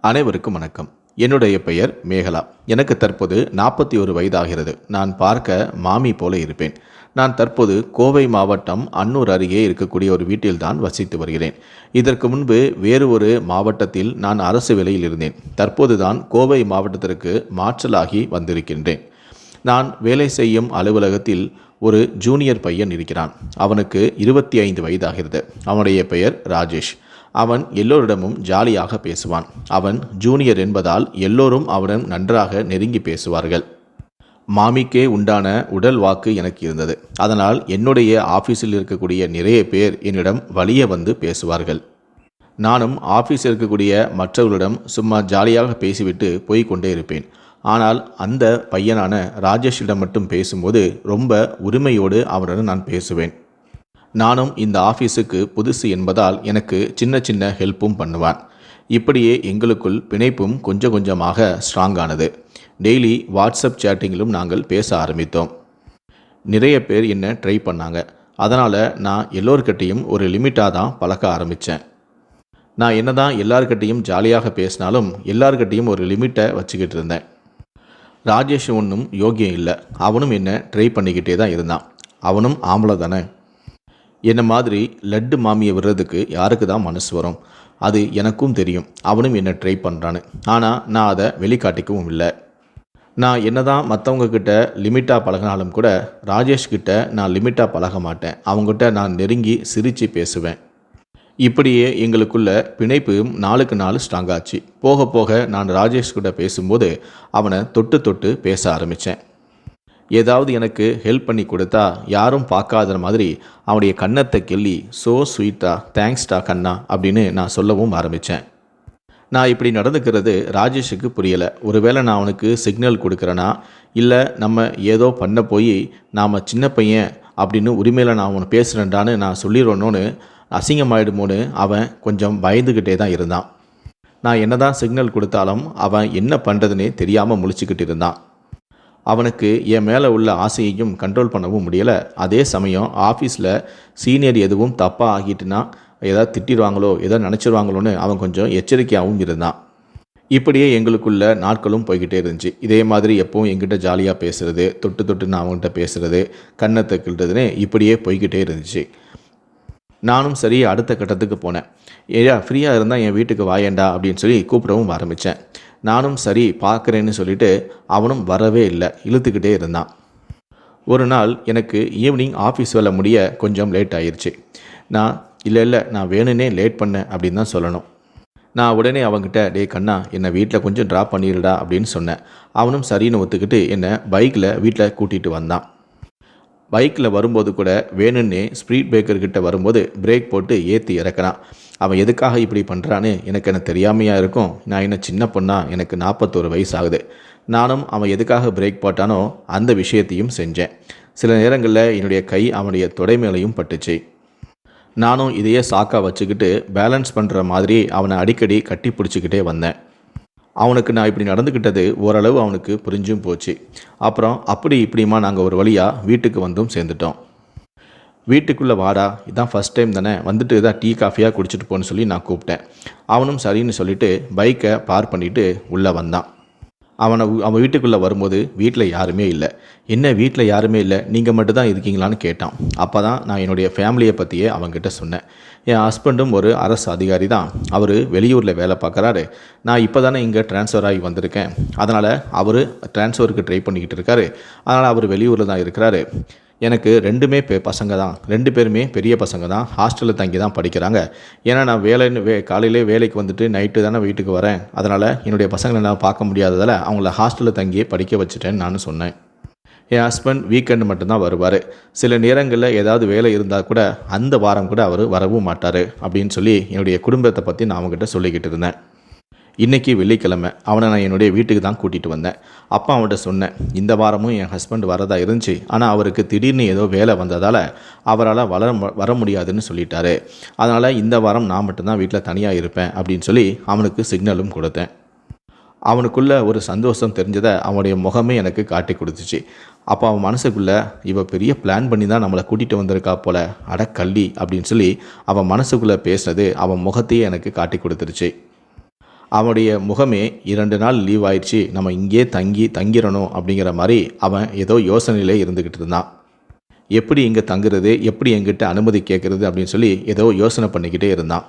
அனைவருக்கும் வணக்கம். என்னுடைய பெயர் மேகலா. எனக்கு தற்போது நாற்பத்தி ஒரு வயதாகிறது. நான் பார்க்க மாமி போல இருப்பேன். நான் தற்போது கோவை மாவட்டம் அன்னூர் அருகே இருக்கக்கூடிய ஒரு வீட்டில்தான் வசித்து வருகிறேன். இதற்கு முன்பு வேறு ஒரு மாவட்டத்தில் நான் அரசு வேலையில் இருந்தேன். தற்போதுதான் கோவை மாவட்டத்திற்கு மாற்றலாகி வந்திருக்கின்றேன். நான் வேலை செய்யும் அலுவலகத்தில் ஒரு ஜூனியர் பையன் இருக்கிறான். அவனுக்கு இருபத்தி ஐந்து வயதாகிறது. அவனுடைய பெயர் ராஜேஷ். அவன் எல்லோரிடமும் ஜாலியாக பேசுவான். அவன் ஜூனியர் என்பதால் எல்லோரும் அவனுடன் நன்றாக நெருங்கி பேசுவார்கள். மாமிக்கே உண்டான உடல் வாக்கு எனக்கு இருந்தது. அதனால் என்னுடைய ஆஃபீஸில் இருக்கக்கூடிய நிறைய பேர் என்னிடம் வழியே வந்து பேசுவார்கள். நானும் ஆஃபீஸில் இருக்கக்கூடிய மற்றவர்களிடம் சும்மா ஜாலியாக பேசிவிட்டு போய்கொண்டே இருப்பேன். ஆனால் அந்த பையனான ராஜேஷிடம் மட்டும் பேசும்போது ரொம்ப உரிமையோடு அவருடன் நான் பேசுவேன். நானும் இந்த ஆஃபீஸுக்கு புதுசு என்பதால் எனக்கு சின்ன சின்ன ஹெல்ப்பும் பண்ணுவான் இப்படியே எங்களுக்குள் பிணைப்பும் கொஞ்சம் கொஞ்சமாக ஸ்ட்ராங்கானது டெய்லி வாட்ஸ்அப் சேட்டிங்கிலும் நாங்கள் பேச ஆரம்பித்தோம். நிறைய பேர் என்ன ட்ரை பண்ணாங்க. அதனால் நான் எல்லோருக்கிட்டேயும் ஒரு லிமிட்டாக தான் பழக்க ஆரம்பித்தேன். நான் என்ன தான் எல்லார்கிட்டேயும் ஜாலியாக பேசினாலும் எல்லார்கிட்டேயும் ஒரு லிமிட்டை வச்சுக்கிட்டு இருந்தேன். ராஜேஷ் ஒன்றும் யோகியம் இல்லை. அவனும் என்ன ட்ரை பண்ணிக்கிட்டே தான் இருந்தான். அவனும் ஆம்பளை தானே. என்ன மாதிரி லட்டு மாமியை விடுறதுக்கு யாருக்கு தான் மனசு வரும்? அது எனக்கும் தெரியும். அவனும் என்ன ட்ரை பண்ணுறான்னு ஆனால் நான் அதை வெளிக்காட்டிக்கவும் இல்லை. நான் என்னதான் மற்றவங்க கிட்ட லிமிட்டாக பழகினாலும் கூட ராஜேஷ் கிட்ட நான் லிமிட்டாக பழக மாட்டேன். அவங்ககிட்ட நான் நெருங்கி சிரித்து பேசுவேன். இப்படியே எங்களுக்குள்ள பிணைப்பும் நாளுக்கு நாள் ஸ்ட்ராங்காச்சு போக போக நான் ராஜேஷ் கிட்ட பேசும்போது அவனை தொட்டு தொட்டு பேச ஆரம்பித்தேன் ஏதாவது எனக்கு ஹெல்ப் பண்ணி கொடுத்தா யாரும் பார்க்காத மாதிரி அவனுடைய கன்னத்தை கிள்ளி ஸோ ஸ்வீட்டா தேங்க்ஸ்டா கண்ணா அப்படின்னு நான் சொல்லவும் ஆரம்பித்தேன் நான் இப்படி நடந்துக்கிறது ராஜேஷுக்கு புரியலை. ஒருவேளை நான் அவனுக்கு சிக்னல் கொடுக்குறேனா? இல்லை நம்ம ஏதோ பண்ண போய் நாம் சின்ன பையன் அப்படின்னு உரிமையில் நான் அவனை பேசுகிறேன்டான்னு நான் சொல்லிடுறோன்னு அசிங்கமாயிடுமோன்னு அவன் கொஞ்சம் பயந்துக்கிட்டே தான் இருந்தான். நான் என்னதான் சிக்னல் கொடுத்தாலும் அவன் என்ன பண்ணுறதுனே தெரியாமல் முழிச்சுக்கிட்டு இருந்தான். அவனுக்கு என் மேலே உள்ள ஆசையையும் கண்ட்ரோல் பண்ணவும் முடியலை. அதே சமயம் ஆஃபீஸில் சீனியர் எதுவும் தப்பாக ஆகிட்டுனா ஏதாவது திட்டிடுவாங்களோ ஏதோ நினச்சிருவாங்களோன்னு அவன் கொஞ்சம் எச்சரிக்கையாகவும் இருந்தான். இப்படியே எங்களுக்குள்ள நாட்களும் போய்கிட்டே இருந்துச்சு. இதே மாதிரி எப்பவும் எங்கிட்ட ஜாலியாக பேசுகிறது தொட்டு தொட்டு நான் அவங்ககிட்ட பேசுகிறது கண்ணை கிள்றதுன்னு இப்படியே போய்கிட்டே இருந்துச்சு. நானும் சரி அடுத்த கட்டத்துக்கு போனேன். ஏயா ஃப்ரீயாக இருந்தால் என் வீட்டுக்கு வாயேண்டா அப்படின்னு சொல்லி கூப்பிடவும் ஆரம்பித்தேன் நானும் சரி பார்க்குறேன்னு சொல்லிட்டு அவனும் வரவே இல்லை. இழுத்துக்கிட்டே இருந்தான். ஒரு நாள் எனக்கு ஈவினிங் ஆஃபீஸ் வேலை முடிய கொஞ்சம் லேட் ஆயிடுச்சு நான் இல்லை இல்லை நான் வேணும்னே லேட் பண்ணேன் அப்படின்னு தான் சொல்லணும். நான் உடனே அவன்கிட்ட டே கண்ணா என்னை வீட்டில் கொஞ்சம் ட்ராப் பண்ணிடுடா அப்படின்னு சொன்னேன். அவனும் சரின்னு ஒத்துக்கிட்டு என்னை பைக்கில் வீட்டில் கூட்டிகிட்டு வந்தான். பைக்கில் வரும்போது கூட வேணும்னே ஸ்பீட் பிரேக்கர்கிட்ட வரும்போது பிரேக் போட்டு ஏற்றி இறக்குறான். அவன் எதுக்காக இப்படி பண்ணுறான்னு எனக்கு என்ன தெரியாமையாக இருக்கும்? நான் என்ன சின்ன பொண்ணா? எனக்கு நாற்பத்தோரு வயசு ஆகுது நானும் அவன் எதுக்காக பிரேக் போட்டானோ அந்த விஷயத்தையும் செஞ்சேன். சில நேரங்களில் என்னுடைய கை அவனுடைய தொடை மேலையும் பட்டுச்சு. நானும் இதையே சாக்காக வச்சுக்கிட்டு பேலன்ஸ் பண்ணுற மாதிரி அவனை அடிக்கடி கட்டி பிடிச்சிக்கிட்டே வந்தேன். அவனுக்கு நான் இப்படி நடந்துக்கிட்டது ஓரளவு அவனுக்கு புரிஞ்சும் போச்சு. அப்புறம் அப்படி இப்படிமா நாங்கள் ஒரு வழியாக வீட்டுக்கு வந்தும் சேர்ந்துட்டோம். வீட்டுக்குள்ளே வாடா இதான் ஃபஸ்ட் டைம் தானே வந்துட்டு தான் டீ காஃபியாக குடிச்சிட்டு போன்னு சொல்லி நான் கூப்பிட்டேன். அவனும் சரின்னு சொல்லிட்டு பைக்கை பார் பண்ணிவிட்டு உள்ளே வந்தான். அவனை அவன் வீட்டுக்குள்ளே வரும்போது வீட்டில் யாருமே இல்லை. என்ன வீட்டில் யாருமே இல்லை? நீங்கள் மட்டும் தான் இருக்கீங்களான்னு கேட்டான். அப்போ தான் நான் என்னுடைய ஃபேமிலியை பற்றியே அவங்ககிட்ட சொன்னேன். என் ஹஸ்பண்டும் ஒரு அரசு அதிகாரி தான். அவர் வெளியூரில் வேலை பார்க்குறாரு. நான் இப்போ தானே இங்கே ட்ரான்ஸ்ஃபர் ஆகி வந்திருக்கேன். அதனால் அவர் ட்ரான்ஸ்ஃபருக்கு ட்ரை பண்ணிக்கிட்டு இருக்காரு. அதனால் அவர் வெளியூரில் தான் இருக்கிறாரு. எனக்கு ரெண்டுமே பெ பசங்க தான். ரெண்டு பேருமே பெரிய பசங்க தான். ஹாஸ்டலில் தங்கி தான் படிக்கிறாங்க. ஏன்னா நான் வேலைன்னு வே காலையிலே வேலைக்கு வந்துட்டு நைட்டு தானே வீட்டுக்கு வரேன். அதனால் என்னுடைய பசங்களை நான் பார்க்க முடியாததால் அவங்கள ஹாஸ்டலில் தங்கியே படிக்க வச்சுட்டேன்னு நான் சொன்னேன். என் ஹஸ்பண்ட் வீக்கெண்டு மட்டும்தான் வருவார். சில நேரங்களில் ஏதாவது வேலை இருந்தால் கூட அந்த வாரம் கூட அவர் வரவும் மாட்டார் அப்படின்னு சொல்லி என்னுடைய குடும்பத்தை பற்றி நான் அவங்ககிட்ட சொல்லிக்கிட்டு இருந்தேன். இன்றைக்கி வெள்ளிக்கிழமை. அவனை நான் என்னுடைய வீட்டுக்கு தான் கூட்டிகிட்டு வந்தேன். அப்பா அவன்கிட்ட சொன்னேன் இந்த வாரமும் என் ஹஸ்பண்ட் வரதா இருந்துச்சு. ஆனால் அவருக்கு திடீர்னு ஏதோ வேலை வந்ததால் அவரால் வளர வர முடியாதுன்னு சொல்லிட்டாரு. அதனால் இந்த வாரம் நான் மட்டும்தான் வீட்டில் தனியாக இருப்பேன் அப்படின்னு சொல்லி அவனுக்கு சிக்னலும் கொடுத்தேன். அவனுக்குள்ளே ஒரு சந்தோஷம் தெரிஞ்சதை அவனுடைய முகமே எனக்கு காட்டி கொடுத்துச்சு. அப்போ அவன் மனசுக்குள்ளே இவ பெரிய பிளான் பண்ணி தான் நம்மளை கூட்டிகிட்டு வந்திருக்கா போல. அட கள்ளி அப்படின்னு சொல்லி அவன் மனசுக்குள்ளே பேசினது அவன் முகத்தையே எனக்கு காட்டி கொடுத்துருச்சு. அவனுடைய முகமே இரண்டு நாள் லீவ் ஆயிடுச்சு. நம்ம இங்கே தங்கி தங்கிடணும் அப்படிங்கிற மாதிரி அவன் ஏதோ யோசனையிலே இருந்துக்கிட்டு இருந்தான். எப்படி இங்கே தங்குறது? எப்படி என்கிட்ட அனுமதி கேட்குறது? அப்படின்னு சொல்லி ஏதோ யோசனை பண்ணிக்கிட்டே இருந்தான்.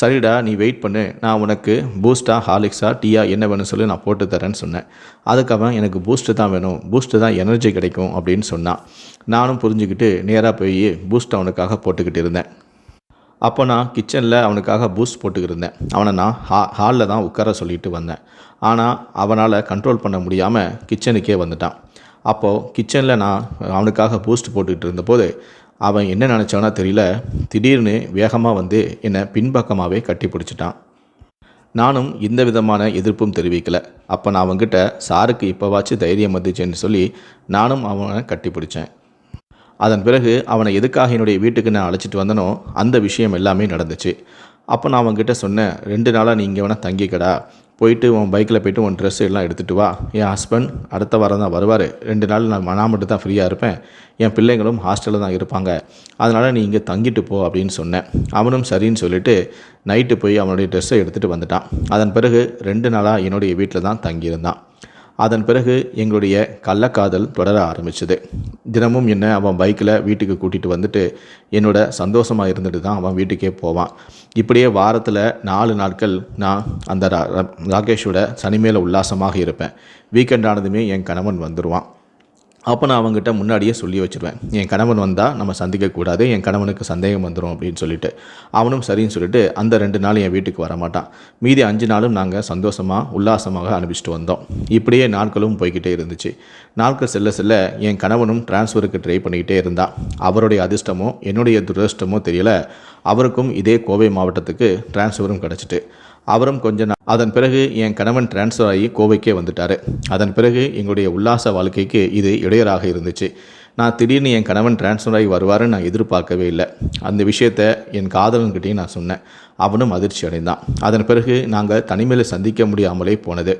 சரிடா நீ வெயிட் பண்ணு. நான் உனக்கு பூஸ்டா ஹாலிக்ஸா டீயா என்ன வேணும்னு சொல்லி நான் போட்டு தரேன்னு சொன்னேன். அதுக்கு அவன் எனக்கு பூஸ்ட்டு தான் வேணும். பூஸ்ட்டு தான் எனர்ஜி கிடைக்கும். அப்படின்னு சொன்னான். நானும் புரிஞ்சுக்கிட்டு நேராக போய் பூஸ்ட் அவனுக்காக போட்டுக்கிட்டு இருந்தேன். அப்போ நான் கிச்சனில் அவனுக்காக பூஸ்ட் போட்டுக்கிருந்தேன். அவனை நான் ஹா ஹாலில் தான் உட்கார சொல்லிட்டு வந்தேன். ஆனால் அவனால் கண்ட்ரோல் பண்ண முடியாமல் கிச்சனுக்கே வந்துட்டான். அப்போது கிச்சனில் நான் அவனுக்காக பூஸ்ட் போட்டுக்கிட்டு இருந்தபோது அவன் என்ன நினச்சானோ தெரியல. திடீர்னு வேகமாக வந்து என்னை பின்பக்கமாகவே கட்டி பிடிச்சிட்டான். நானும் எந்த விதமான எதிர்ப்பும் தெரிவிக்கலை. அப்போ நான் அவன்கிட்ட சாருக்கு இப்போவாச்சும் தைரியம் வந்துச்சேன்னு சொல்லி நானும் அவனை கட்டி பிடிச்சேன். அதன் பிறகு அவனை எதுக்காக என்னுடைய வீட்டுக்கு நான் அழைச்சிட்டு வந்தனோ அந்த விஷயம் எல்லாமே நடந்துச்சு. அப்போ நான் அவன்கிட்ட சொன்னேன் ரெண்டு நாளாக நீ இங்கே வேணால் தங்கிக்கடா. போயிட்டு உன் பைக்கில் போய்ட்டு உன் ட்ரெஸ் எல்லாம் எடுத்துகிட்டு வா. என் ஹஸ்பண்ட் அடுத்த வாரம் தான் வருவார். ரெண்டு நாள் நான் நான் மட்டும் தான் ஃப்ரீயாக இருப்பேன். என் பிள்ளைங்களும் ஹாஸ்டலில் தான் இருப்பாங்க. அதனால் நீ இங்கே தங்கிட்டு போ அப்படின்னு சொன்னேன். அவனும் சரின்னு சொல்லிட்டு நைட்டு போய் அவனுடைய ட்ரெஸ்ஸை எடுத்துகிட்டு வந்துட்டான். அதன் பிறகு ரெண்டு நாளாக என்னுடைய வீட்டில் தான் தங்கியிருந்தான். அதன் பிறகு எங்களுடைய கள்ளக்காதல் தொடர ஆரம்பிச்சது. தினமும் என்ன அவன் பைக்கில் வீட்டுக்கு கூட்டிகிட்டு வந்துட்டு என்னோட சந்தோஷமாக இருந்துட்டு தான் அவன் வீட்டுக்கே போவான். இப்படியே வாரத்தில் நாலு நாட்கள் நான் அந்த ரா- ராகேஷோட சனிமேல உல்லாசமாக இருப்பேன். வீக்கெண்ட் ஆனதுமே என் கணவன் வந்துடுவான் அப்போ நான் அவங்ககிட்ட முன்னாடியே சொல்லி வச்சுருவேன். என் கணவன் வந்தால் நம்ம சந்திக்கக்கூடாது என் கணவனுக்கு சந்தேகம் வந்துடும் அப்படின்னு சொல்லிட்டு. அவனும் சரின்னு சொல்லிட்டு அந்த ரெண்டு நாள் என் வீட்டுக்கு வரமாட்டான் மீதி அஞ்சு நாளும் நாங்கள் சந்தோஷமாக உல்லாசமாக அனுப்பிச்சிட்டு வந்தோம். இப்படியே நாட்களும் போய்கிட்டே இருந்துச்சு. நாட்கள் செல்ல செல்ல என் கணவனும் டிரான்ஸ்ஃபருக்கு ட்ரை பண்ணிக்கிட்டே இருந்தான் அவருடைய அதிர்ஷ்டமோ என்னுடைய துரஷ்டமோ தெரியல. அவருக்கும் இதே கோவை மாவட்டத்துக்கு டிரான்ஸ்ஃபரும் கிடச்சிட்டு. அவரும் கொஞ்ச நாள் அதன் பிறகு என் கணவன் டிரான்ஸ்ஃபர் ஆகி கோவைக்கே வந்துட்டார். அதன் பிறகு எங்களுடைய உல்லாச வாழ்க்கைக்கு இது இடையராக இருந்துச்சு. நான் திடீர்னு என் கணவன் டிரான்ஸ்ஃபர் ஆகி வருவாருன்னு நான் எதிர்பார்க்கவே இல்லை. அந்த விஷயத்தை என் காதலன்கிட்டையும் நான் சொன்னேன். அவனும் அதிர்ச்சி அடைந்தான். அதன் பிறகு நாங்கள் தனிமையில் சந்திக்க முடியாமலே போனது.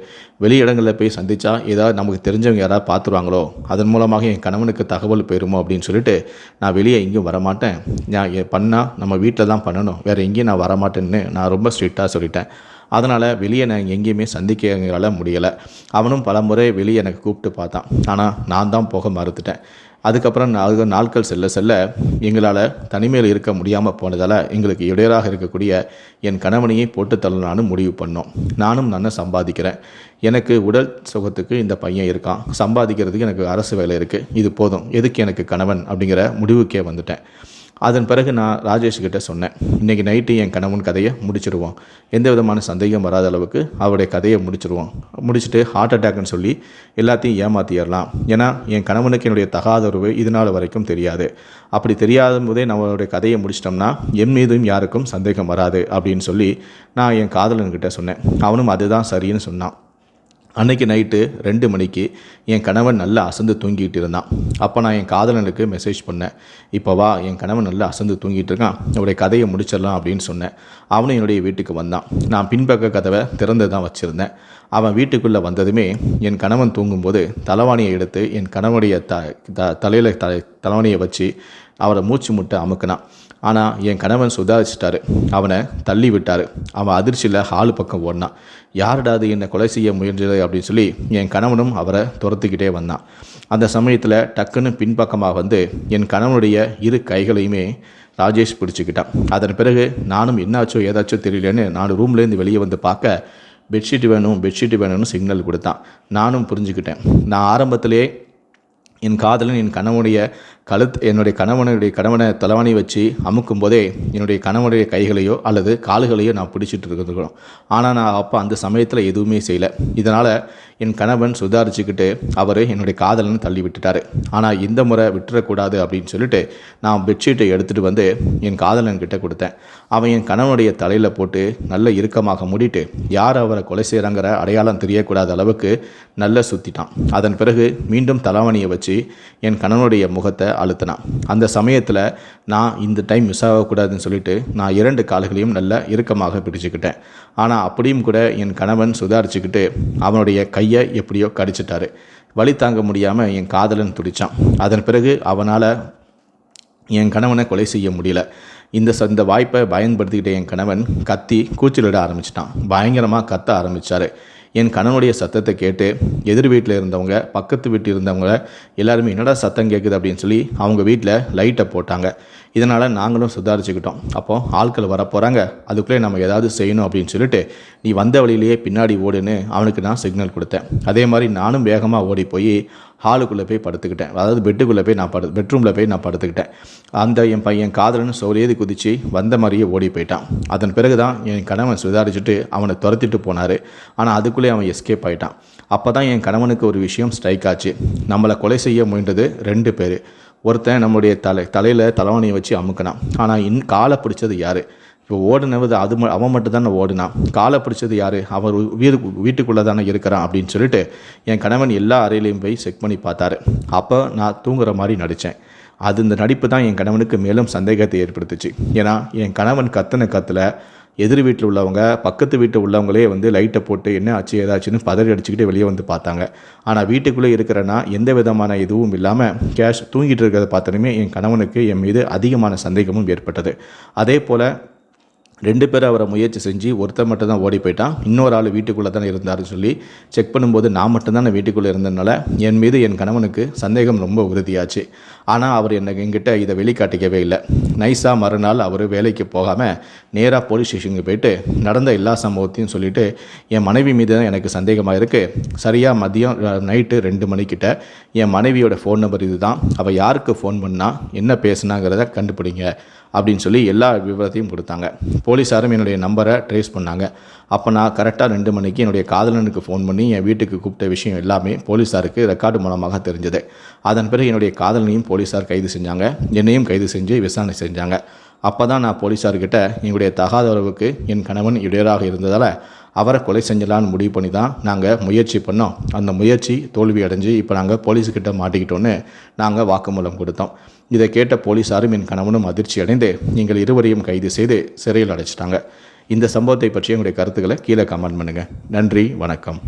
வெளி இடங்களில் போய் சந்தித்தா ஏதாவது நமக்கு தெரிஞ்சவங்க யாராவது பார்த்துருவாங்களோ அதன் மூலமாக என் கணவனுக்கு தகவல் போயிருமோ அப்படின்னு சொல்லிட்டு நான் வெளியே எங்கேயும் வரமாட்டேன். நான் பண்ணால் நம்ம வீட்டில் தான் பண்ணணும். வேறு எங்கேயும் நான் வரமாட்டேன்னு நான் ரொம்ப ஸ்ட்ரிக்டாக சொல்லிட்டேன். அதனால் வெளியே நான் எங்கேயுமே சந்திக்க முடியலை. அவனும் பல முறை வெளியே எனக்கு கூப்பிட்டு பார்த்தான். ஆனால் நான் தான் போக மறுத்துட்டேன். அதுக்கப்புறம் நாலு நாட்கள் செல்ல செல்ல எங்களால் தனிமையில் இருக்க முடியாமல் போனதால் எங்களுக்கு இடையராக இருக்கக்கூடிய என் கணவனையே போட்டு தள்ளலான்னு முடிவு பண்ணோம். நானும் நல்லா சம்பாதிக்கிறேன். எனக்கு உடல் சுகத்துக்கு இந்த பையன் இருக்கான். சம்பாதிக்கிறதுக்கு எனக்கு அரசு வேலை இருக்குது இது போதும். எதுக்கு எனக்கு கணவன்? அப்படிங்கிற முடிவுக்கே வந்துட்டேன். அதன் பிறகு நான் ராஜேஷ் கிட்ட சொன்னேன் இன்றைக்கி நைட்டு என் கணவன் கதையை முடிச்சிருவோம் எந்த விதமான சந்தேகம் வராத அளவுக்கு அவருடைய கதையை முடிச்சிருவோம் முடிச்சுட்டு ஹார்ட் அட்டாக்னு சொல்லி எல்லாத்தையும் ஏமாற்றிடலாம் ஏன்னா என் கணவனுக்கு என்னுடைய தகாத உறவு இது நாள் வரைக்கும் தெரியாது. அப்படி தெரியாத போதே நம்மளுடைய கதையை முடிச்சிட்டோம்னா என் மீதும் யாருக்கும் சந்தேகம் வராது. அப்படின்னு சொல்லி நான் என் காதலன்கிட்ட சொன்னேன். அவனும் அதுதான் சரின்னு சொன்னான். அன்னைக்கு நைட்டு ரெண்டு மணிக்கு என் கணவன் நல்லா அசந்து தூங்கிட்டு இருந்தான். அப்போ நான் என் காதலனுக்கு மெசேஜ் பண்ணேன். இப்போ வா என் கணவன் நல்லா அசந்து தூங்கிட்டு இருக்கான். அவருடைய கதையை முடிச்சிடலாம் அப்படின்னு சொன்னேன். அவனும் என்னுடைய வீட்டுக்கு வந்தான். நான் பின்பக்க கதவை திறந்து தான் வச்சுருந்தேன். அவன் வீட்டுக்குள்ளே வந்ததுமே என் கணவன் தூங்கும்போது தலைவாணியை எடுத்து என் கணவனுடைய த த தலையில் த தலைவாணியை வச்சு அவரை மூச்சு முட்டை அமுக்கினான். ஆனால் என் கணவன் சுதாரிச்சிட்டாரு. அவனை தள்ளி விட்டார். அவன் அதிர்ச்சியில் ஹாலு பக்கம் ஓடினான். யாருடா அது? என்னை கொலை செய்ய முயன்றது அப்படின்னு சொல்லி என் கணவனும் அவரை துரத்துக்கிட்டே வந்தான். அந்த சமயத்தில் டக்குன்னு பின்பக்கமாக வந்து என் கணவனுடைய இரு கைகளையுமே ராஜேஷ் பிடிச்சிக்கிட்டான். அதன் பிறகு நானும் என்னாச்சோ ஏதாச்சோ தெரியலன்னு நான் ரூம்லேருந்து வெளியே வந்து பார்க்க பெட்ஷீட் வேணும் பெட்ஷீட் வேணும்னு சிக்னல் கொடுத்தான். நானும் புரிஞ்சுக்கிட்டேன். நான் ஆரம்பத்திலே என் காதலன் என் கணவனுடைய கழுத் என்னுடைய கணவனுடைய கணவனை தலைவாணி வச்சு அமுக்கும் போதே என்னுடைய கணவனுடைய கைகளையோ அல்லது கால்களையோ நான் பிடிச்சிட்டு இருக்கிறோம். ஆனால் நான் அப்போ அந்த சமயத்தில் எதுவுமே செய்யலை. இதனால் என் கணவன் சுதாரிச்சுக்கிட்டு அவர் என்னுடைய காதலன் தள்ளி விட்டுட்டார். ஆனால் இந்த முறை விட்டுறக்கூடாது அப்படின்னு சொல்லிட்டு நான் பெட்ஷீட்டை எடுத்துகிட்டு வந்து என் காதலன் கிட்டே கொடுத்தேன். அவன் என் கணவனுடைய தலையில் போட்டு நல்ல இறுக்கமாக மூடிட்டு யார் அவரை கொலை செய்கிறாங்கிற அடையாளம் தெரியக்கூடாத அளவுக்கு நல்ல சுற்றிட்டான் அதன் பிறகு மீண்டும் தலைவணியை வச்சு என் கணவனுடைய முகத்தை அழுத்தினான். அந்த சமயத்தில் நான் இந்த டைம் மிஸ் ஆகக்கூடாதுன்னு சொல்லிட்டு நான் இரண்டு கால்களையும் நல்ல இறுக்கமாக பிடிச்சுக்கிட்டேன். ஆனால் அப்படியும் கூட என் கணவன் சுதாரிச்சுக்கிட்டு அவனுடைய கையை எப்படியோ கடிச்சிட்டாரு. வழி தாங்க முடியாமல் என் காதலன் துடிச்சான். அதன் பிறகு அவனால் என் கணவனை கொலை செய்ய முடியல. இந்த ச இந்த வாய்ப்பை பயன்படுத்திக்கிட்ட என் கணவன் கத்தி கூச்சலிட ஆரம்பிச்சிட்டான். பயங்கரமாக கத்த ஆரம்பித்தார் என் கணவனுடைய சத்தத்தை கேட்டு எதிர் வீட்டில் இருந்தவங்க பக்கத்து வீட்டில் இருந்தவங்க எல்லாருமே என்னடா சத்தம் கேட்குது அப்படின்னு சொல்லி அவங்க வீட்டில் லைட்டை போட்டாங்க. இதனால் நாங்களும் சுதாரிச்சுக்கிட்டோம். அப்போ ஆட்கள் வரப்போகிறாங்க அதுக்குள்ளே நம்ம ஏதாவது செய்யணும் அப்படின்னு சொல்லிட்டு நீ வந்த வழியிலேயே பின்னாடி ஓடுன்னு அவனுக்கு நான் சிக்னல் கொடுத்தேன். அதே மாதிரி நானும் வேகமாக ஓடி போய் ஹாலுக்குள்ளே போய் படுத்துக்கிட்டேன். அதாவது பெட்டுக்குள்ளே போய் நான் படு பெட்ரூமில் போய் நான் படுத்துக்கிட்டேன். அந்த என் பையன் காதலன்னு சோழியது குதித்து வந்த மாதிரியே ஓடி போயிட்டான். அதன் பிறகு தான் என் கணவன் சுதாரிச்சுட்டு அவனை துரத்திட்டு போனார். ஆனால் அதுக்குள்ளே அவன் எஸ்கேப் ஆகிட்டான் அப்போ தான் என் கணவனுக்கு ஒரு விஷயம் ஸ்ட்ரைக் ஆச்சு. நம்மளை கொலை செய்ய முயன்றது ரெண்டு பேர். ஒருத்தன் நம்மளுடைய தலை தலையில் தலைவனையை வச்சு அமுக்கினான். ஆனால் இன் காலை பிடிச்சது யார்? இப்போ ஓடுனவது அது அவன் மட்டும் தானே ஓடினான். காலை பிடிச்சது யார்? அவர் வீடு வீட்டுக்குள்ளே தானே இருக்கிறான் அப்படின்னு சொல்லிட்டு என் கணவன் எல்லா அறையிலையும் போய் செக் பண்ணி பார்த்தாரு. அப்போ நான் தூங்குற மாதிரி நடித்தேன். அது இந்த நடிப்பு தான் என் கணவனுக்கு மேலும் சந்தேகத்தை ஏற்படுத்துச்சு. ஏன்னா என் கணவன் கத்தின கத்தில் எதிர் வீட்டில் உள்ளவங்க பக்கத்து வீட்டில் உள்ளவங்களே வந்து லைட்டை போட்டு என்ன ஆச்சு ஏதாச்சுன்னு பதறி அடிச்சுக்கிட்டு வெளியே வந்து பார்த்தாங்க. ஆனால் வீட்டுக்குள்ளே இருக்கிறனா எந்த விதமான இதுவும் இல்லாமல் கேஷ் தூங்கிட்டு இருக்கிறத பார்த்தனுமே என் கணவனுக்கு என் மீது அதிகமான சந்தேகமும் ஏற்பட்டது. அதே போல் ரெண்டு பேரும் அவரை முயற்சி செஞ்சு ஒருத்தர் மட்டும் தான் ஓடி போயிட்டான். இன்னொரு ஆள் வீட்டுக்குள்ளே தானே இருந்தாருன்னு சொல்லி செக் பண்ணும்போது நான் மட்டும்தான் வீட்டுக்குள்ளே இருந்ததுனால என் மீது என் கணவனுக்கு சந்தேகம் ரொம்ப உறுதியாச்சு. ஆனால் அவர் என்னை என்கிட்ட இதை வெளிக்காட்டிக்கவே இல்லை. நைஸாக மறுநாள் அவர் வேலைக்கு போகாமல் நேராக போலீஸ் ஸ்டேஷனுக்கு போயிட்டு நடந்த எல்லா சம்பவத்தையும் சொல்லிவிட்டு என் மனைவி மீது தான் எனக்கு சந்தேகமாக இருக்குது சரியாக மதியம் நைட்டு ரெண்டு மணிக்கிட்ட என் மனைவியோட ஃபோன் நம்பர் இதுதான். அவள் யாருக்கு ஃபோன் பண்ணால் என்ன பேசுனாங்கிறத கண்டுபிடிங்க. அப்படின்னு சொல்லி எல்லா விவரத்தையும் கொடுத்தாங்க. போலீஸாரும் என்னுடைய நம்பரை ட்ரேஸ் பண்ணாங்க. அப்போ நான் கரெக்டாக ரெண்டு மணிக்கு என்னுடைய காதலனுக்கு ஃபோன் பண்ணி என் வீட்டுக்கு கூப்பிட்ட விஷயம் எல்லாமே போலீஸாருக்கு ரெக்கார்டு மூலமாக தெரிஞ்சது. அதன் பிறகு என்னுடைய காதலனையும் போலீஸார் கைது செஞ்சாங்க. என்னையும் கைது செஞ்சு விசாரணை செஞ்சாங்க. அப்போ தான் நான் போலீஸார்கிட்ட எங்களுடைய தகாத உறவுக்கு என் கணவன் இடையராக இருந்ததால் அவரை கொலை செஞ்சலான்னு முடிவு பண்ணி தான் நாங்கள் முயற்சி பண்ணோம். அந்த முயற்சி தோல்வி அடைஞ்சு இப்போ நாங்கள் போலீஸுக்கிட்ட மாட்டிக்கிட்டோன்னு நாங்கள் வாக்குமூலம் கொடுத்தோம். இதை கேட்ட போலீஸாரும் என் கணவனும் அதிர்ச்சி அடைந்து எங்கள் இருவரையும் கைது செய்து சிறையில் அடைச்சிட்டாங்க. இந்த சம்பவத்தை பற்றி உங்களுடைய கருத்துக்களை கீழே கமெண்ட் பண்ணுங்கள் நன்றி வணக்கம்.